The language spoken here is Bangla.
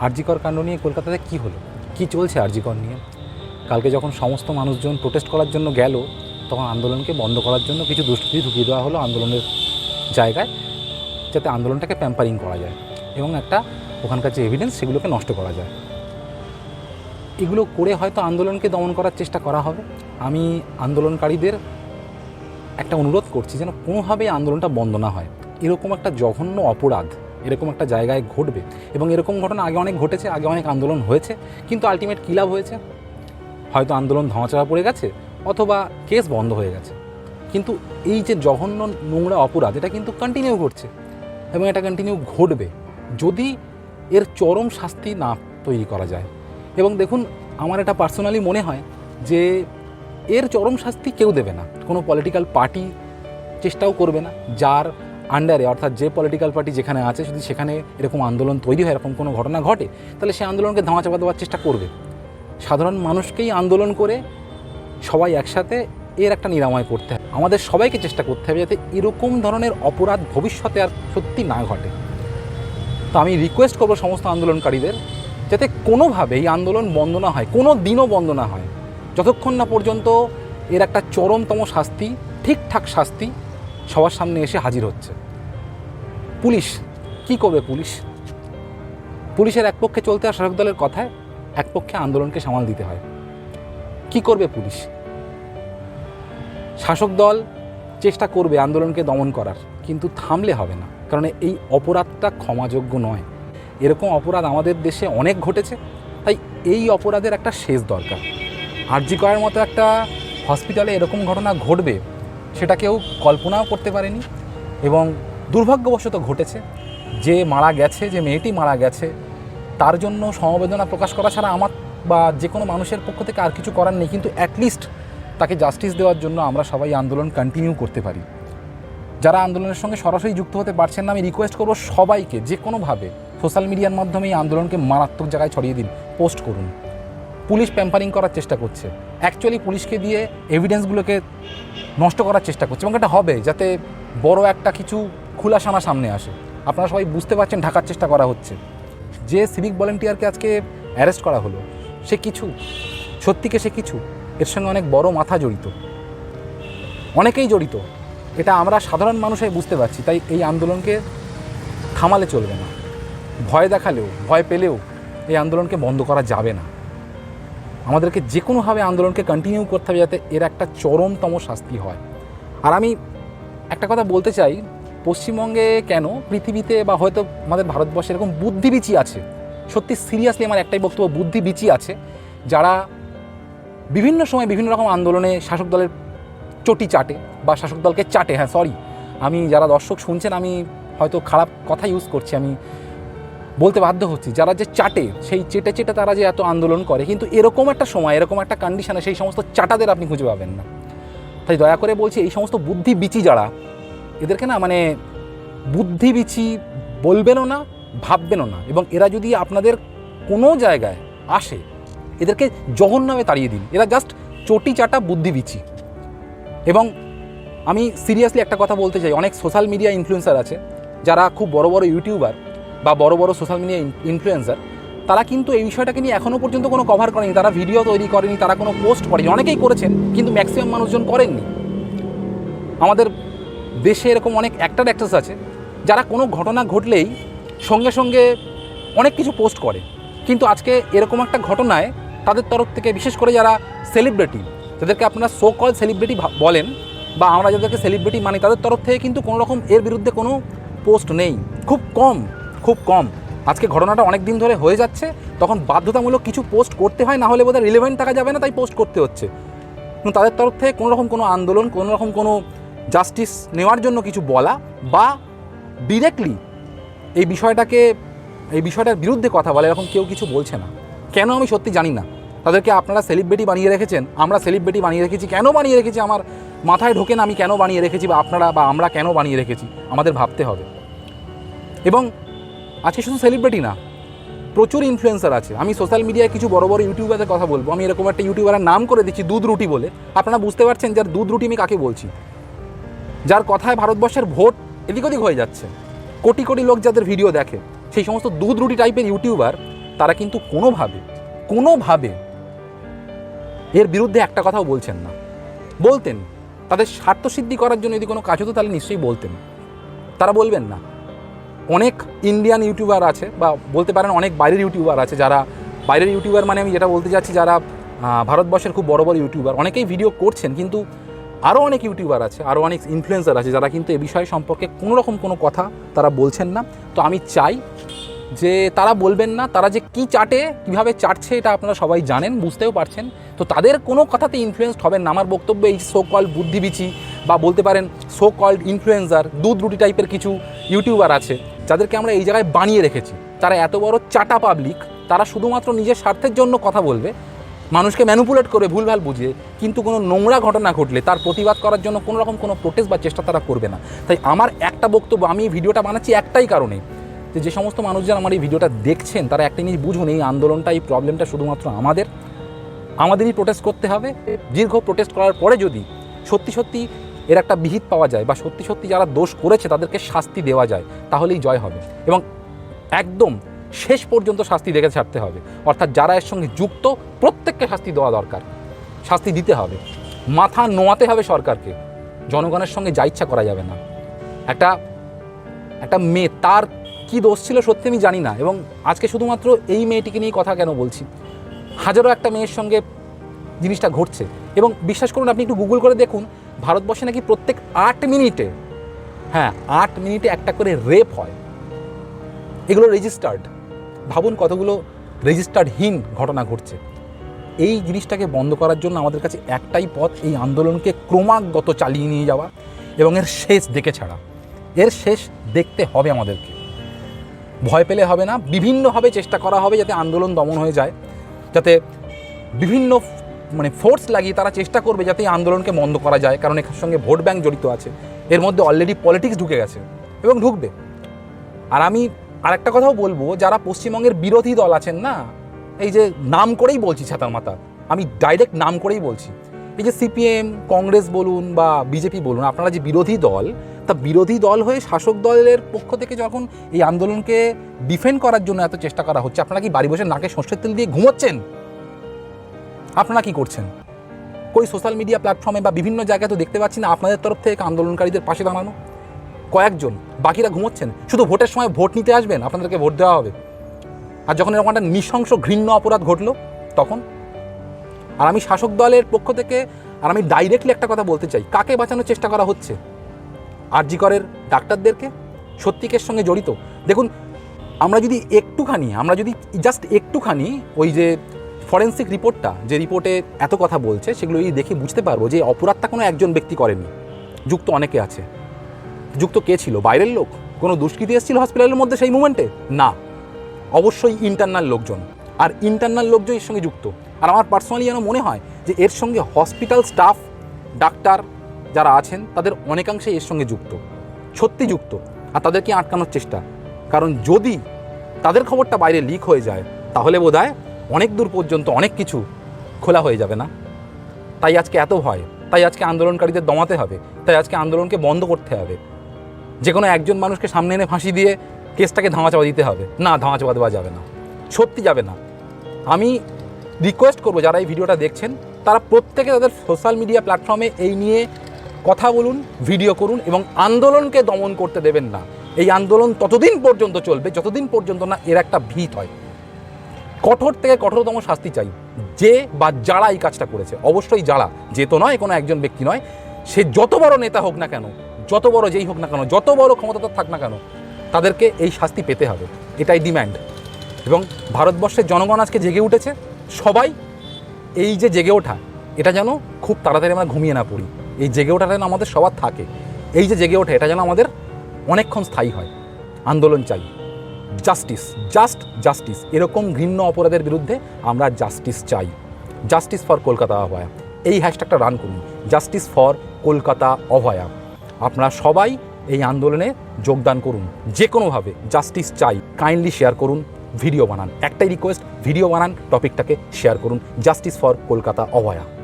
আরজিকর কাণ্ড নিয়ে কলকাতাতে কি হলো? কি চলছে আরজিকর নিয়ে? কালকে যখন সমস্ত মানুষজন প্রোটেস্ট করার জন্য গেল, তখন আন্দোলনকে বন্ধ করার জন্য কিছু দুষ্কৃতি ঢুকিয়ে দেওয়া হলো আন্দোলনের জায়গায়, যাতে আন্দোলনটাকে প্যাম্পারিং করা যায় এবং একটা ওখানকার যে এভিডেন্স সেগুলোকে নষ্ট করা যায়। এগুলো করে হয়তো আন্দোলনকে দমন করার চেষ্টা করা হবে। আমি আন্দোলনকারীদের একটা অনুরোধ করছি যেন কোনোভাবেই আন্দোলনটা বন্ধ না হয়। এরকম একটা জঘন্য অপরাধ এরকম একটা জায়গায় ঘটবে। এবং এরকম ঘটনা আগে অনেক ঘটেছে, আগে অনেক আন্দোলন হয়েছে, কিন্তু আলটিমেট কী লাভ হয়েছে? হয়তো আন্দোলন ধামাচাপা পড়ে গেছে, অথবা কেস বন্ধ হয়ে গেছে। কিন্তু এই যে জঘন্য নোংরা অপরাধ, এটা কিন্তু কন্টিনিউ ঘটছে। এবং এটা কন্টিনিউ ঘটবে যদি এর চরম শাস্তি না তৈরি করা যায়। এবং দেখুন, আমার এটা পার্সোনালি মনে হয় যে এর চরম শাস্তি কেউ দেবে না। কোনো পলিটিক্যাল পার্টি চেষ্টাও করবে না, যার আন্ডারে অর্থাৎ যে পলিটিক্যাল পার্টি যেখানে আছে, যদি সেখানে এরকম আন্দোলন তৈরি হয়, এরকম কোনো ঘটনা ঘটে, তাহলে সে আন্দোলনকে ধামাচাপা দেওয়ার চেষ্টা করবে। সাধারণ মানুষকেই আন্দোলন করে সবাই একসাথে এর একটা নিরাময় করতে হবে। আমাদের সবাইকে চেষ্টা করতে হবে যাতে এরকম ধরনের অপরাধ ভবিষ্যতে আর সত্যি না ঘটে। তো আমি রিকোয়েস্ট করব সমস্ত আন্দোলনকারীদের যাতে কোনোভাবে এই আন্দোলন বন্ধ না হয়, কোনো দিনও বন্ধ না হয়। যতক্ষণ না পর্যন্ত এর একটা চরমতম শাস্তি, ঠিকঠাক শাস্তি সবার সামনে এসে হাজির হচ্ছে। পুলিশ, কি করবে পুলিশ? পুলিশের এক পক্ষে চলতে আর শাসক দলের কথায়, এক পক্ষে আন্দোলনকে সামাল দিতে হয়। কি করবে পুলিশ? শাসক দল চেষ্টা করবে আন্দোলনকে দমন করার, কিন্তু থামলে হবে না, কারণ এই অপরাধটা ক্ষমাযোগ্য নয়। এরকম অপরাধ আমাদের দেশে অনেক ঘটেছে, তাই এই অপরাধের একটা শেষ দরকার। আরজি করার মতো একটা হসপিটালে এরকম ঘটনা ঘটবে সেটা কেউ কল্পনাও করতে পারেনি এবং দুর্ভাগ্যবশত ঘটেছে যে মারা গেছে, যে মেয়েটি মারা গেছে, তার জন্য সমবেদনা প্রকাশ করা ছাড়া আমার বা যে কোনো মানুষের পক্ষ থেকে আর কিছু করার নেই, কিন্তু অ্যাটলিস্ট তাকে জাস্টিস দেওয়ার জন্য আমরা সবাই আন্দোলন কন্টিনিউ করতে পারি। যারা আন্দোলনের সঙ্গে সরাসরি যুক্ত হতে পারছেন না, আমি রিকোয়েস্ট করব সবাইকে যে কোনোভাবে সোশ্যাল মিডিয়ার মাধ্যমে এই আন্দোলনকে মারাত্মক জায়গায় ছড়িয়ে দিন পোস্ট করুন। পুলিশ প্যাম্পারিং করার চেষ্টা করছে। অ্যাকচুয়ালি পুলিশকে দিয়ে এভিডেন্সগুলোকে নষ্ট করার চেষ্টা করছে এবং এটা হবে যাতে বড় একটা কিছু খুলাসানা সামনে আসে। আপনারা সবাই বুঝতে পারছেন ঢাকার চেষ্টা করা হচ্ছে। যে সিভিক ভলেন্টিয়ারকে আজকে অ্যারেস্ট করা হলো, সে কিছু, সত্যিকে সে কিছু, এর সঙ্গে অনেক বড় মাথা জড়িত। অনেকেই জড়িত। এটা আমরা সাধারণ মানুষই বুঝতে পারছি, তাই এই আন্দোলনকে থামালে চলবে না। ভয় দেখালেও, ভয় পেলেও এই আন্দোলনকে বন্ধ করা যাবে না। আমাদেরকে যে কোনোভাবে আন্দোলনকে কন্টিনিউ করতে হবে যাতে এর একটা চরমতম শাস্তি হয়। আর আমি একটা কথা বলতে চাই, পশ্চিমবঙ্গে কেন পৃথিবীতে বা হয়তো আমাদের ভারতবর্ষে এরকম বুদ্ধিবিচি আছে? সত্যি সিরিয়াসলি আমার একটাই বক্তব্য, বুদ্ধিবিচি আছে। যারা বিভিন্ন সময় বিভিন্ন রকম আন্দোলনে শাসক দলের চটি চাটে বা শাসক দলকে চাটে হ্যাঁ সরি আমি যারা দর্শক শুনছেন, আমি হয়তো খারাপ কথা ইউজ করছি। আমি বলতে বাধ্য হচ্ছি, যারা যে চাটে, সেই চেটে চেটে তারা যে এত আন্দোলন করে, কিন্তু এরকম একটা সময়, এরকম একটা কন্ডিশনে সেই সমস্ত চাটাদের আপনি খুঁজে পাবেন না। তাই দয়া করে বলছি, এই সমস্ত বুদ্ধি বিচি যারা, এদেরকে না মানে বুদ্ধি বিচি বলবেনও না, ভাববেনও না, এবং এরা যদি আপনাদের কোনো জায়গায় আসে, এদেরকে জঘন্যভাবে তাড়িয়ে দিন। এরা জাস্ট চটি চাটা বুদ্ধি বিচি। এবং আমি সিরিয়াসলি একটা কথা বলতে চাই, অনেক সোশ্যাল মিডিয়া ইনফ্লুয়েন্সার আছে, যারা খুব বড় বড় ইউটিউবার বা বড় বড় সোশ্যাল মিডিয়া ইনফ্লুয়েন্সার তারা কিন্তু এই বিষয়টাকে নিয়ে এখনও পর্যন্ত কোনো কভার করেনি। তারা ভিডিও তৈরি করেনি, তারা কোনো পোস্ট করেনি। অনেকেই করেছেন, কিন্তু ম্যাক্সিমাম মানুষজন করেননি। আমাদের দেশে এরকম অনেক অ্যাক্টার অ্যাক্ট্রেস আছে, যারা কোনো ঘটনা ঘটলেই সঙ্গে সঙ্গে অনেক কিছু পোস্ট করে। কিন্তু আজকে এরকম একটা ঘটনায় তাদের তরফ থেকে, বিশেষ করে যারা সেলিব্রিটি যাদেরকে আপনারা সো কল সেলিব্রিটি বলেন, বা আমরা যাদেরকে সেলিব্রিটি মানি, তাদের তরফ থেকে কিন্তু কোনো রকম এর বিরুদ্ধে কোনো পোস্ট নেই। খুব কম। খুব কম। আজকে ঘটনাটা অনেক দিন ধরে হয়ে যাচ্ছে, তখন বাধ্যতামূলক কিছু পোস্ট করতে হয়, না হলে বোধহয় রিলেভেন্ট থাকা যাবে না, তাই পোস্ট করতে হচ্ছে। কিন্তু তাদের তরফ থেকে কোনো রকম কোনো আন্দোলন, কোনো রকম কোনো জাস্টিস নেওয়ার জন্য কিছু বলা বা ডিরেক্টলি এই বিষয়টাকে, এই বিষয়টার বিরুদ্ধে কথা বলে, এরকম কেউ কিছু বলছে না। কেন আমি সত্যি জানি না। তাদেরকে আপনারা সেলিব্রিটি বানিয়ে রেখেছেন, আমরা সেলিব্রিটি বানিয়ে রেখেছি, কেন বানিয়ে রেখেছি, আমার মাথায় ঢোকে না আমি কেন বানিয়ে রেখেছি, বা আপনারা বা আমরা কেন বানিয়ে রেখেছি, আমাদের ভাবতে হবে। এবং আজকে শুধু সেলিব্রিটি না, প্রচুর ইনফ্লুয়েন্সার আছে। আমি সোশ্যাল মিডিয়ায় কিছু বড় বড় ইউটিউবারদের কথা বলব। আমি এরকম একটা ইউটিউবারের নাম করে দিচ্ছি, দুধ রুটি বলে। আপনারা বুঝতে পারছেন যার দুধ রুটি আমি কাকে বলছি? যার কথায় ভারতবর্ষের ভোট এদিক ওদিক হয়ে যাচ্ছে। কোটি কোটি লোক যাদের ভিডিও দেখে, সেই সমস্ত দুধ রুটি টাইপের ইউটিউবার তারা কিন্তু কোনোভাবে কোনোভাবে এর বিরুদ্ধে একটা কথাও বলছেন না। বলতেন, তাদের স্বার্থসিদ্ধি করার জন্য যদি কোনো কাজ হতো তাহলে নিশ্চয়ই বলতেন। তারা বলবেন না। অনেক ইন্ডিয়ান ইউটিউবার আছে বা বলতে পারেন অনেক বাইরের ইউটিউবার আছে যারা বাইরের ইউটিউবার মানে আমি যেটা বলতে যাচ্ছি যারা ভারতবর্ষের খুব বড় বড় ইউটিউবার অনেকেই ভিডিও করছেন কিন্তু আরও অনেক ইউটিউবার আছে আরও অনেক ইনফ্লুয়েন্সার আছে যারা কিন্তু এ বিষয় সম্পর্কে কোনো রকম কোনো কথা তারা বলছেন না। তো আমি চাই যে তারা বলবেন না, তারা যে কি চাটে, কীভাবে চাটছে এটা আপনারা সবাই জানেন, বুঝতেও পারছেন। তো তাদের কোনো কথাতে ইনফ্লুয়েসড হবেন না। আমার বক্তব্য এই সো কল বুদ্ধিবিচি বা বলতে পারেন সো কল্ড ইনফ্লুয়েন্সার দুধ রুটি টাইপের কিছু ইউটিউবার আছে। যাদেরকে আমরা এই জায়গায় বানিয়ে রেখেছি। তারা এত বড় চাটা পাবলিক তারা শুধুমাত্র নিজের স্বার্থের জন্য কথা বলবে, মানুষকে ম্যানুপুলেট করে ভুলভাল বুঝিয়ে কিন্তু কোনো নোংরা ঘটনা ঘটলে তার প্রতিবাদ করার জন্য কোনো রকম কোনো প্রোটেস্ট বা চেষ্টা তারা করবে না। তাই আমার একটা বক্তব্য, আমি ভিডিওটা বানাচ্ছি একটাই কারণে, যে যে সমস্ত মানুষজন আমার এই ভিডিওটা দেখছেন, তারা একটা জিনিস বুঝুন, এই আন্দোলনটা, এই প্রবলেমটা শুধুমাত্র আমাদের। আমাদেরই প্রোটেস্ট করতে হবে। দীর্ঘ প্রোটেস্ট করার পরে যদি সত্যি সত্যি এর একটা বিহিত পাওয়া যায় বা সত্যি সত্যি যারা দোষ করেছে তাদেরকে শাস্তি দেওয়া যায়, তাহলেই জয় হবে। এবং একদম শেষ পর্যন্ত শাস্তি দেখে ছাড়তে হবে। অর্থাৎ যারা এর সঙ্গে যুক্ত, প্রত্যেককে শাস্তি দেওয়া দরকার। শাস্তি দিতে হবে। মাথা নোয়াতে হবে সরকারকে। জনগণের সঙ্গে যা ইচ্ছা করা যাবে না। একটা একটা মেয়ে, তার কি দোষ ছিল সত্যি আমি জানি না। এবং আজকে শুধুমাত্র এই মেয়েটিকে নিয়ে কথা কেন বলছি? হাজারো একটা মেয়ের সঙ্গে জিনিসটা ঘটছে। এবং বিশ্বাস করুন, আপনি একটু গুগল করে দেখুন ভারতবর্ষে নাকি প্রত্যেক আট মিনিটে হ্যাঁ আট মিনিটে একটা করে রেপ হয়। এগুলো রেজিস্টার্ড ভাবুন কতগুলো রেজিস্টার্ডহীন ঘটনা ঘটছে। এই জিনিসটাকে বন্ধ করার জন্য আমাদের কাছে একটাই পথ, এই আন্দোলনকে ক্রমাগত চালিয়ে নিয়ে যাওয়া এবং এর শেষ দেখে ছাড়া। এর শেষ দেখতে হবে আমাদেরকে। ভয় পেলে হবে না, বিভিন্নভাবে চেষ্টা করা হবে যাতে আন্দোলন দমন হয়ে যায়, যাতে বিভিন্ন মানে ফোর্স লাগিয়ে তারা চেষ্টা করবে যাতে এই আন্দোলনকে বন্ধ করা যায়, কারণ এর সঙ্গে ভোট ব্যাংক জড়িত আছে। এর মধ্যে অলরেডি পলিটিক্স ঢুকে গেছে এবং ঢুকবে। আর আমি আরেকটা কথাও বলব, যারা পশ্চিমবঙ্গের বিরোধী দল আছেন না, এই যে নাম করেই বলছি ছাতার মাথা, আমি ডাইরেক্ট নাম করেই বলছি। এই যে সিপিএম কংগ্রেস বলুন বা বিজেপি বলুন, আপনারা যে বিরোধী দল, তা বিরোধী দল হয়ে শাসক দলের পক্ষ থেকে যখন এই আন্দোলনকে ডিফেন্ড করার জন্য এত চেষ্টা করা হচ্ছে, আপনারা কি বাড়ি বসে নাকে সর্ষের তেল দিয়ে ঘুমোচ্ছেন? আপনারা কি করছেন? কই সোশ্যাল মিডিয়া প্ল্যাটফর্মে বা বিভিন্ন জায়গায় তো দেখতে পাচ্ছি না, আপনাদের তরফ থেকে আন্দোলনকারীদের পাশে দাঁড়ানো। কয়েকজন, বাকিরা ঘুমোচ্ছেন, শুধু ভোটের সময় ভোট নিতে আসবেন, আপনাদেরকে ভোট দেওয়া হবে। আর যখন এরকম একটা নৃশংস ঘৃণ্য অপরাধ ঘটলো, তখন? আর আমি শাসক দলের পক্ষ থেকে, আর আমি ডাইরেক্টলি একটা কথা বলতে চাই, কাকে বাঁচানোর চেষ্টা করা হচ্ছে? আরজি করের ডাক্তারদেরকে? সত্যিকের সঙ্গে জড়িত? দেখুন, আমরা যদি একটুখানি, আমরা যদি জাস্ট একটুখানি ওই যে ফরেন্সিক রিপোর্টটা, যে রিপোর্টে এত কথা বলছে, সেগুলো যদি দেখে বুঝতে পারব যে অপরাধটা কোনো একজন ব্যক্তি করেনি। যুক্ত অনেকে আছে। যুক্ত কে ছিল? বাইরের লোক? কোনো দুষ্কৃতি এসেছিল হসপিটালের মধ্যে সেই মুমেন্টে না। অবশ্যই ইন্টারনাল লোকজন। আর ইন্টারনাল লোকজন এর সঙ্গে যুক্ত। আর আমার পার্সোনালি যেন মনে হয় যে এর সঙ্গে হসপিটাল স্টাফ ডাক্তার যারা আছেন, তাদের অনেকাংশেই এর সঙ্গে যুক্ত। সত্যি যুক্ত। আর তাদেরকে আটকানোর চেষ্টা। কারণ যদি তাদের খবরটা বাইরে লিক হয়ে যায়, তাহলে বোধ অনেক দূর পর্যন্ত অনেক কিছু খোলা হয়ে যাবে না। তাই আজকে এত ভয়, তাই আজকে আন্দোলনকারীদের দমাতে হবে, তাই আজকে আন্দোলনকে বন্ধ করতে হবে। যে কোনো একজন মানুষকে সামনে এনে ফাঁসি দিয়ে কেসটাকে ধামাচাপা দিতে হবে। না, ধামাচাপা দেওয়া যাবে না। সত্যি যাবে না। আমি রিকোয়েস্ট করব যারা এই ভিডিওটা দেখছেন, তারা প্রত্যেকে তাদের সোশ্যাল মিডিয়া প্ল্যাটফর্মে এই নিয়ে কথা বলুন ভিডিও করুন এবং আন্দোলনকে দমন করতে দেবেন না। এই আন্দোলন ততদিন পর্যন্ত চলবে, যতদিন পর্যন্ত না এর একটা ভিত হয়। কঠোর থেকে কঠোরতম শাস্তি চাই। যে বা যারা এই কাজটা করেছে, অবশ্যই যারা। যে তো নয়, কোনো একজন ব্যক্তি নয়। সে যত বড় নেতা হোক না কেন, যত বড় যেই হোক না কেন, যত বড় ক্ষমতাধর থাক না কেন, তাদেরকে এই শাস্তি পেতে হবে। এটাই ডিম্যান্ড। এবং ভারতবর্ষের জনগণ আজকে জেগে উঠেছে। সবাই এই যে জেগে ওঠা, এটা যেন খুব তাড়াতাড়ি আমরা ঘুমিয়ে না পড়ি। এই জেগে ওঠাটা যেন আমাদের সবার থাকে। এই যে জেগে ওঠে, এটা যেন আমাদের অনেকক্ষণ স্থায়ী হয়। আন্দোলন চাই। জাস্টিস জাস্ট জাস্টিস এরকম ঘৃণ্য অপরাধের বিরুদ্ধে আমরা জাস্টিস চাই। Justice for Kolkata Abhaya. এই হ্যাশট্যাগটা রান করুন। Justice for Kolkata Abhaya. আপনারা সবাই এই আন্দোলনে যোগদান করুন। যে কোনোভাবে জাস্টিস চাই কাইন্ডলি শেয়ার করুন ভিডিও বানান। একটাই রিকোয়েস্ট ভিডিও বানান টপিকটাকে শেয়ার করুন। Justice for Kolkata Abhaya.